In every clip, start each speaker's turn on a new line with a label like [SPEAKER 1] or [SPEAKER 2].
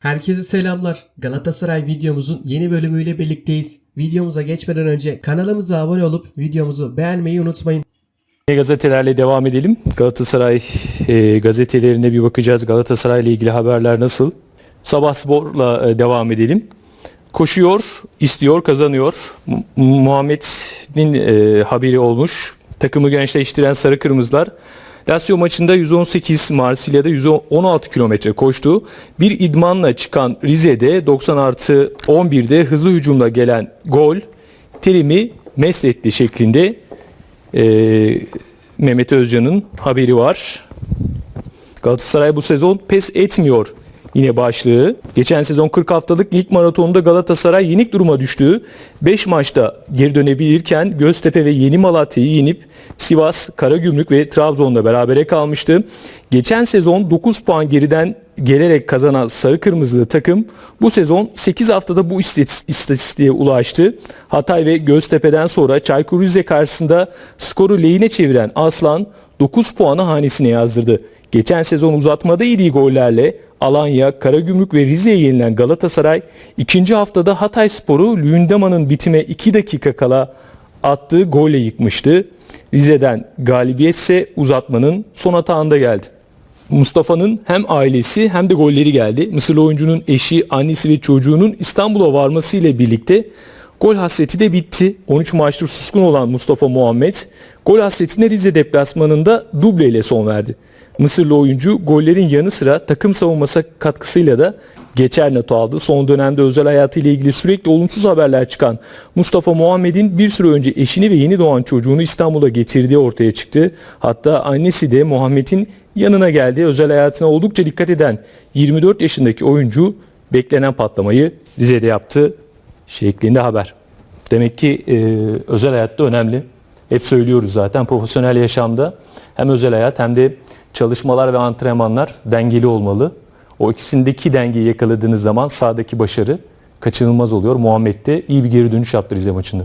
[SPEAKER 1] Herkese selamlar. Galatasaray videomuzun yeni bölümüyle birlikteyiz. Videomuza geçmeden önce kanalımıza abone olup videomuzu beğenmeyi unutmayın.
[SPEAKER 2] Gazetelerle devam edelim. Galatasaray e, gazetelerine bir bakacağız. Galatasaray ile ilgili haberler nasıl? Sabah Spor'la e, devam edelim. Koşuyor, istiyor, kazanıyor. Mu- Muhammed'in e, haberi olmuş. Takımı gençleştiren Sarı Kırmızılar Lazio maçında 118, Marsilya'da 116 kilometre koştu. Bir idmanla çıkan Rize'de 90 artı 11'de hızlı hücumla gelen gol terimi mesletti şeklinde ee, Mehmet Özcan'ın haberi var. Galatasaray bu sezon pes etmiyor yine başlığı. Geçen sezon 40 haftalık lig maratonunda Galatasaray yenik duruma düştü. 5 maçta geri dönebilirken Göztepe ve Yeni Malatya'yı yenip Sivas, Karagümrük ve Trabzon'da berabere kalmıştı. Geçen sezon 9 puan geriden gelerek kazanan Sarı Kırmızılı takım bu sezon 8 haftada bu istat- istatistiğe ulaştı. Hatay ve Göztepe'den sonra Çaykur Rize karşısında skoru lehine çeviren Aslan 9 puanı hanesine yazdırdı. Geçen sezon uzatmada yediği gollerle Alanya, Karagümrük ve Rize'ye yenilen Galatasaray ikinci haftada Hatay Sporu Lündema'nın bitime 2 dakika kala attığı golle yıkmıştı. Rize'den galibiyet ise uzatmanın son atağında geldi. Mustafa'nın hem ailesi hem de golleri geldi. Mısırlı oyuncunun eşi, annesi ve çocuğunun İstanbul'a varması ile birlikte gol hasreti de bitti. 13 maçtır suskun olan Mustafa Muhammed gol hasretine Rize deplasmanında duble ile son verdi. Mısırlı oyuncu gollerin yanı sıra takım savunması katkısıyla da geçer not aldı. Son dönemde özel hayatıyla ilgili sürekli olumsuz haberler çıkan Mustafa Muhammed'in bir süre önce eşini ve yeni doğan çocuğunu İstanbul'a getirdiği ortaya çıktı. Hatta annesi de Muhammed'in yanına geldi. Özel hayatına oldukça dikkat eden 24 yaşındaki oyuncu beklenen patlamayı Rize'de yaptı şeklinde haber. Demek ki e, özel hayatta önemli. Hep söylüyoruz zaten profesyonel yaşamda hem özel hayat hem de çalışmalar ve antrenmanlar dengeli olmalı. O ikisindeki dengeyi yakaladığınız zaman sahadaki başarı kaçınılmaz oluyor. Muhammed de iyi bir geri dönüş yaptı Rize maçında.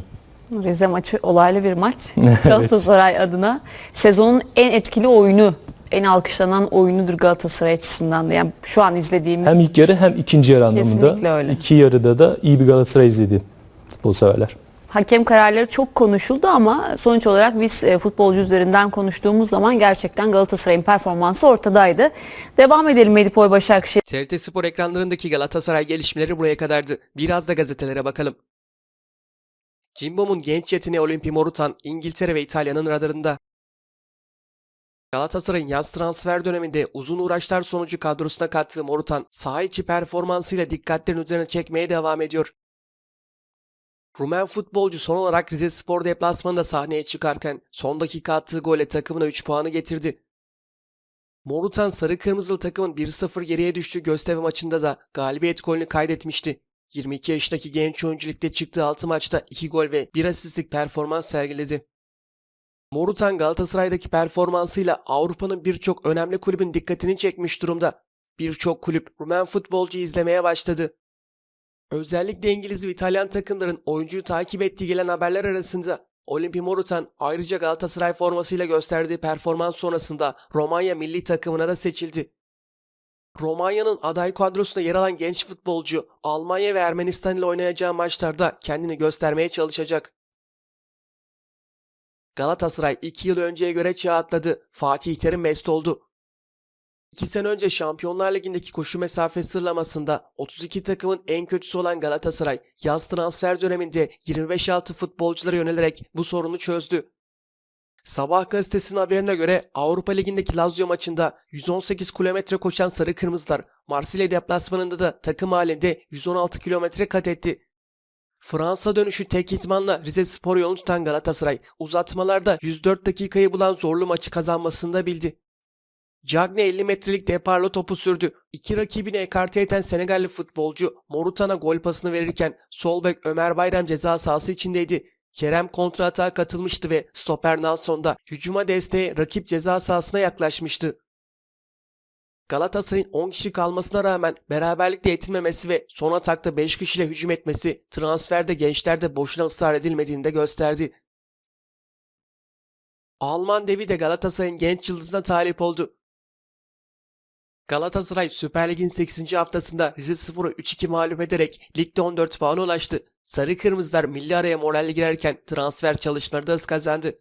[SPEAKER 3] Rize maçı olaylı bir maç. Galatasaray adına sezonun en etkili oyunu, en alkışlanan oyunudur Galatasaray açısından da. Yani şu an izlediğimiz
[SPEAKER 2] Hem ilk yarı hem ikinci yarı anlamında.
[SPEAKER 3] Kesinlikle öyle.
[SPEAKER 2] İki yarıda da iyi bir Galatasaray izledi futbol severler.
[SPEAKER 3] Hakem kararları çok konuşuldu ama sonuç olarak biz e, futbolcu üzerinden konuştuğumuz zaman gerçekten Galatasaray'ın performansı ortadaydı. Devam edelim Medipol Başakşehir.
[SPEAKER 4] TRT Spor ekranlarındaki Galatasaray gelişmeleri buraya kadardı. Biraz da gazetelere bakalım. Cimbom'un genç yeteneği Olimpi Morutan, İngiltere ve İtalya'nın radarında. Galatasaray'ın yaz transfer döneminde uzun uğraşlar sonucu kadrosuna kattığı Morutan, saha içi performansıyla dikkatlerin üzerine çekmeye devam ediyor. Rumen futbolcu son olarak Rize Spor deplasmanında sahneye çıkarken son dakika attığı golle takımına 3 puanı getirdi. Morutan sarı kırmızılı takımın 1-0 geriye düştüğü Göztepe maçında da galibiyet golünü kaydetmişti. 22 yaşındaki genç oyuncu çıktığı 6 maçta 2 gol ve 1 asistlik performans sergiledi. Morutan Galatasaray'daki performansıyla Avrupa'nın birçok önemli kulübün dikkatini çekmiş durumda. Birçok kulüp Rumen futbolcu izlemeye başladı. Özellikle İngiliz ve İtalyan takımların oyuncuyu takip ettiği gelen haberler arasında Olimpi Morutan ayrıca Galatasaray formasıyla gösterdiği performans sonrasında Romanya milli takımına da seçildi. Romanya'nın aday kadrosunda yer alan genç futbolcu Almanya ve Ermenistan ile oynayacağı maçlarda kendini göstermeye çalışacak. Galatasaray 2 yıl önceye göre çağ atladı. Fatih Terim mest oldu. 2 sene önce Şampiyonlar Ligi'ndeki koşu mesafe sıralamasında 32 takımın en kötüsü olan Galatasaray yaz transfer döneminde 25-6 futbolculara yönelerek bu sorunu çözdü. Sabah gazetesinin haberine göre Avrupa Ligi'ndeki Lazio maçında 118 kilometre koşan Sarı Kırmızılar Marsilya deplasmanında da takım halinde 116 kilometre kat etti. Fransa dönüşü tek itmanla Rize Spor yolunu tutan Galatasaray uzatmalarda 104 dakikayı bulan zorlu maçı kazanmasını da bildi. Cagne 50 metrelik deparla topu sürdü. İki rakibini ekarte eden Senegalli futbolcu Morutan'a gol pasını verirken sol bek Ömer Bayram ceza sahası içindeydi. Kerem kontratağa katılmıştı ve stoper Nelson da hücuma desteğe rakip ceza sahasına yaklaşmıştı. Galatasaray'ın 10 kişi kalmasına rağmen beraberlikle yetinmemesi ve son atakta 5 kişiyle hücum etmesi transferde gençlerde boşuna ısrar edilmediğini de gösterdi. Alman devi de Galatasaray'ın genç yıldızına talip oldu. Galatasaray Süper Lig'in 8. haftasında Rizespor'u 3-2 mağlup ederek ligde 14 puana ulaştı. Sarı Kırmızılar milli araya moralli girerken transfer çalışmaları da hız kazandı.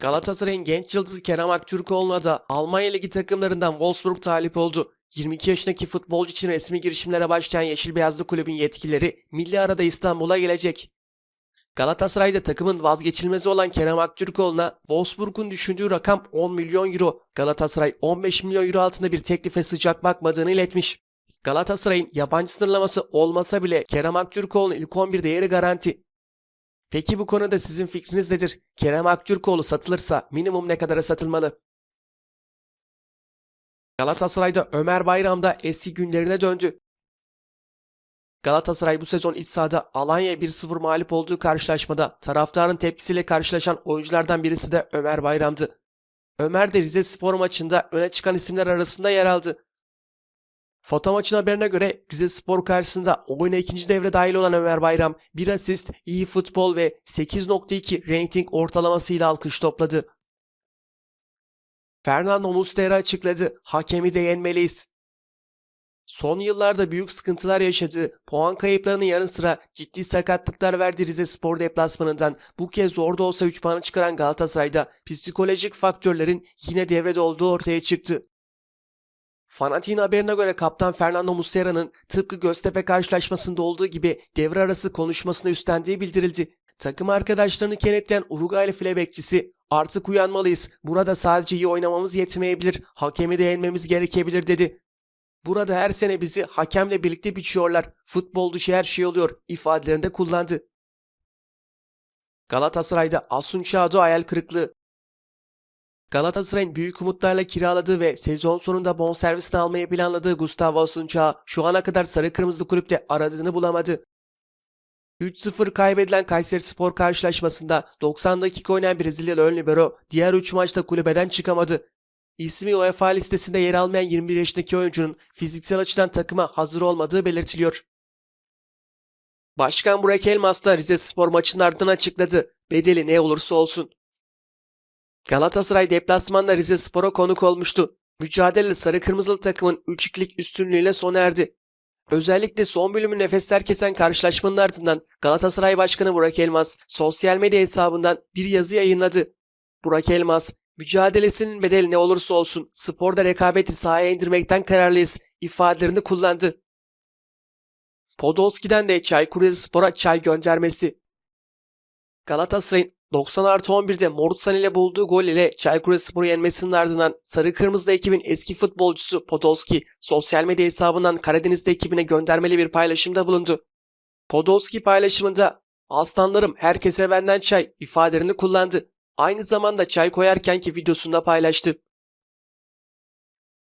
[SPEAKER 4] Galatasaray'ın genç yıldızı Kerem Aktürkoğlu'na da Almanya Ligi takımlarından Wolfsburg talip oldu. 22 yaşındaki futbolcu için resmi girişimlere başlayan Yeşil Beyazlı Kulübün yetkilileri milli arada İstanbul'a gelecek. Galatasaray'da takımın vazgeçilmezi olan Kerem Aktürkoğlu'na Wolfsburg'un düşündüğü rakam 10 milyon euro. Galatasaray 15 milyon euro altında bir teklife sıcak bakmadığını iletmiş. Galatasaray'ın yabancı sınırlaması olmasa bile Kerem Aktürkoğlu'nun ilk 11'de yeri garanti. Peki bu konuda sizin fikriniz nedir? Kerem Aktürkoğlu satılırsa minimum ne kadara satılmalı? Galatasaray'da Ömer Bayram da eski günlerine döndü. Galatasaray bu sezon iç sahada Alanya 1-0 mağlup olduğu karşılaşmada taraftarın tepkisiyle karşılaşan oyunculardan birisi de Ömer Bayram'dı. Ömer de Rize Spor maçında öne çıkan isimler arasında yer aldı. Foto maçın haberine göre Rize Spor karşısında oyuna ikinci devre dahil olan Ömer Bayram bir asist, iyi futbol ve 8.2 rating ortalamasıyla alkış topladı. Fernando Muslera açıkladı. Hakemi de yenmeliyiz. Son yıllarda büyük sıkıntılar yaşadı. Puan kayıplarının yanı sıra ciddi sakatlıklar verdi Rize Spor deplasmanından. Bu kez zor da olsa 3 puanı çıkaran Galatasaray'da psikolojik faktörlerin yine devrede olduğu ortaya çıktı. Fanatik'in haberine göre kaptan Fernando Muslera'nın tıpkı Göztepe karşılaşmasında olduğu gibi devre arası konuşmasını üstlendiği bildirildi. Takım arkadaşlarını kenetleyen Uruguaylı file bekçisi artık uyanmalıyız. Burada sadece iyi oynamamız yetmeyebilir. Hakemi de yenmemiz gerekebilir dedi. Burada her sene bizi hakemle birlikte biçiyorlar. Futbol dışı her şey oluyor ifadelerinde kullandı. Galatasaray'da Asun Şado hayal kırıklığı. Galatasaray'ın büyük umutlarla kiraladığı ve sezon sonunda bonservisini almayı planladığı Gustavo Asunçağ şu ana kadar sarı kırmızı kulüpte aradığını bulamadı. 3-0 kaybedilen Kayseri Spor karşılaşmasında 90 dakika oynayan Brezilyalı ön libero diğer 3 maçta kulübeden çıkamadı. İsmi UEFA listesinde yer almayan 21 yaşındaki oyuncunun fiziksel açıdan takıma hazır olmadığı belirtiliyor. Başkan Burak Elmas da Rize Spor maçının ardından açıkladı. Bedeli ne olursa olsun. Galatasaray deplasmanda Rize Spor'a konuk olmuştu. Mücadele sarı kırmızılı takımın 3-2'lik üstünlüğüyle sona erdi. Özellikle son bölümü nefesler kesen karşılaşmanın ardından Galatasaray Başkanı Burak Elmas sosyal medya hesabından bir yazı yayınladı. Burak Elmas, mücadelesinin bedeli ne olursa olsun sporda rekabeti sahaya indirmekten kararlıyız ifadelerini kullandı. Podolski'den de Çaykur Rizespor'a çay göndermesi. Galatasaray'ın 90 artı 11'de Morutsan ile bulduğu gol ile Çaykur Rizespor'u yenmesinin ardından Sarı Kırmızılı ekibin eski futbolcusu Podolski sosyal medya hesabından Karadeniz'de ekibine göndermeli bir paylaşımda bulundu. Podolski paylaşımında Aslanlarım herkese benden çay ifadelerini kullandı. Aynı zamanda çay koyarkenki videosunda paylaştı.